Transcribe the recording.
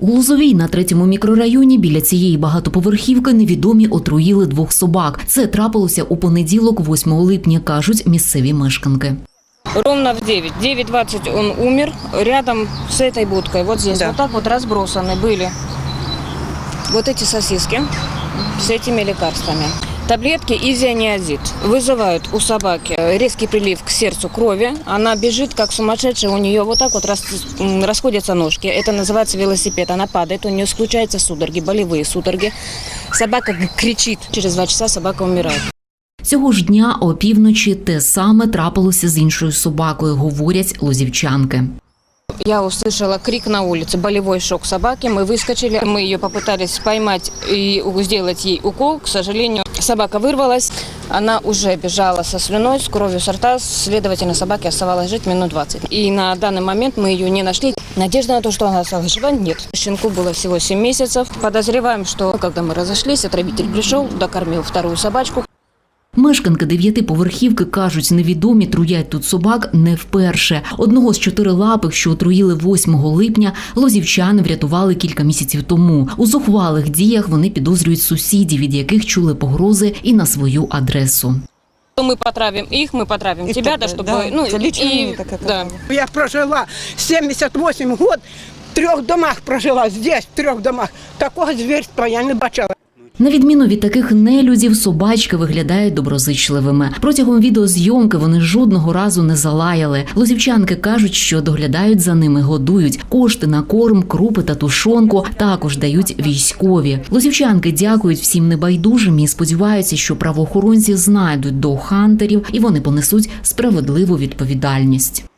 У Лозовій на третьому мікрорайоні біля цієї багатоповерхівки невідомі отруїли двох собак. Це трапилося у понеділок, 8 липня, кажуть місцеві мешканки. Ровно в 9. 9.20 он умер рядом с этой будкой. Вот здесь. Да. Вот так вот разбросаны были вот эти сосиски с этими лекарствами. Таблетки изианиазид вызывают у собаки резкий прилив к сердцу крови. Она бежит как сумасшедшая, у нее вот так вот рас- м, расходятся ножки. Это называется велосипед. Она падает, у нее случаются судороги, болевые судороги. Собака кричит. Через два часа собака умирает. Цього ж дня о півночі те саме трапилося з іншою собакою, говорять лозівчанки. Я услышала крик на улице, болевой шок собаки. Мы выскочили, мы ее попытались поймать и сделать ей укол. К сожалению, собака вырвалась. Она уже бежала со слюной, с кровью со рта. Следовательно, собаке оставалось жить минут 20. И на данный момент мы ее не нашли. Надежда на то, что она осталась жива, нет. Щенку было всего 7 месяцев. Подозреваем, что когда мы разошлись, отравитель пришел, докормил вторую собачку. Мешканки дев'ятиповерхівки кажуть, невідомі труять тут собак не вперше. Одного з чотирилапих, що отруїли 8 липня, лозівчани врятували кілька місяців тому. У зухвалих діях вони підозрюють сусідів, від яких чули погрози і на свою адресу. Мы потравим их, мы потравим И тебя, так да, далее, чтобы... да. Ну, Это лично и- мне такая да. какая. Я прожила 78 год, в трьох домах прожила, здесь, в трьох домах. Такого звірства я не бачила. На відміну від таких нелюдів, собачки виглядають доброзичливими. Протягом відеозйомки вони жодного разу не залаяли. Лозівчанки кажуть, що доглядають за ними, годують. Кошти на корм, крупи та тушонку також дають військові. Лозівчанки дякують всім небайдужим і сподіваються, що правоохоронці знайдуть до хантерів і вони понесуть справедливу відповідальність.